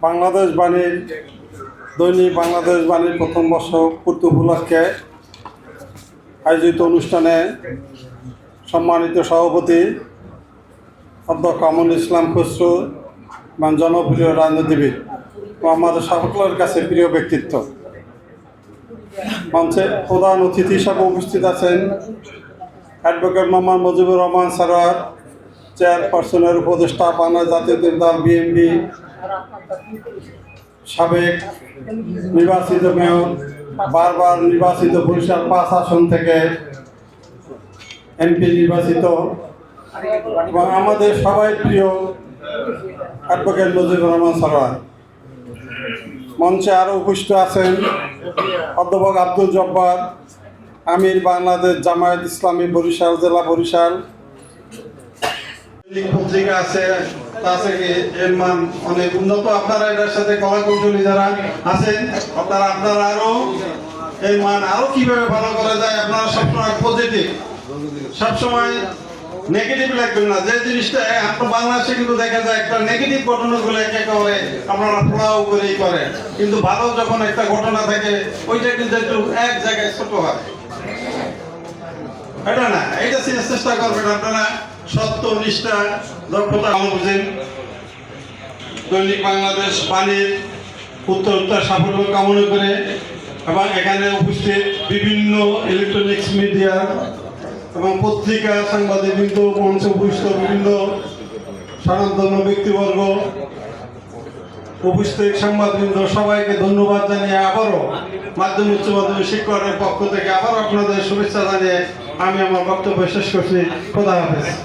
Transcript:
বাংলাদেশ বাণীর দৈনিক বাংলাদেশ বাণীর প্রথম বর্ষ পূর্ত উপলক্ষে আয়োজিত অনুষ্ঠানে সম্মানিত সভাপতি অধ্যক্ষ আমুল ইসলাম খসরু এবং জনপ্রিয় রাজনীতিবিদ ও আমাদের সকলের কাছে প্রিয় ব্যক্তিত্ব। মঞ্চে প্রধান অতিথি হিসাবে উপস্থিত আছেন অ্যাডভোকেট মোহাম্মদ মুজিবুর রহমান সারোয়ার, চেয়ারপারসনের উপদেষ্টা বাংলাদেশ জাতীয় দল, বিএনপি সাবেক নির্বাচিত মেয়র, বারবার নির্বাচিত বরিশাল পাঁচ আসন থেকে এমপি নির্বাচিত। এবং আমাদের সবাই প্রিয় অ্যাডভোকেট মুজিবুর রহমান সারোয়ার মঞ্চে আরও উপস্থিত আছেন অধ্যাপক আব্দুল জব্বার, আমির বাংলাদেশ জামায়াত ইসলামী বরিশাল, জেলা বরিশাল। পত্রিকা আছে তা থেকে এর মান অনেক উন্নত। আপনারা এটার সাথে কলা কৌশলী যারা আছেন, আপনারা আপনারা আরও এই মান আরও কীভাবে ভালো করা যায়, আপনারা সবসময় পজিটিভ সবসময় নেগেটিভ লাগবেন না। যে জিনিসটা আপনার বাংলাদেশে কিন্তু দেখা যায় একটা নেগেটিভ ঘটনাগুলো একে করে আপনারা ফ্লাও করেই করে। কিন্তু ভালো যখন একটা ঘটনা থাকে, ওইটা কিন্তু একটু এক জায়গায় ছোট হয়। এটা না এইটা চেষ্টা করবেন আপনারা। সত্য নিষ্ঠা দক্ষতা বুঝেন দৈনিক বাংলাদেশ পানির উত্তর সাফল্য কামনা করে এবং এখানে উপস্থিত বিভিন্ন ইলেকট্রনিক্স মিডিয়া এবং পত্রিকা সাংবাদিকবৃন্দ, মঞ্চে উপস্থিত বিভিন্ন স্বনামধন্য ব্যক্তিবর্গ, উপস্থিত সাংবাদিকবৃন্দ, সবাইকে ধন্যবাদ জানিয়ে আবারও মাধ্যমিক উচ্চ মাধ্যমিক শিক্ষকের পক্ষ থেকে আবারও আপনাদের শুভেচ্ছা জানিয়ে আমি আমার বক্তব্য শেষ করছি। খোদা হাফেজ।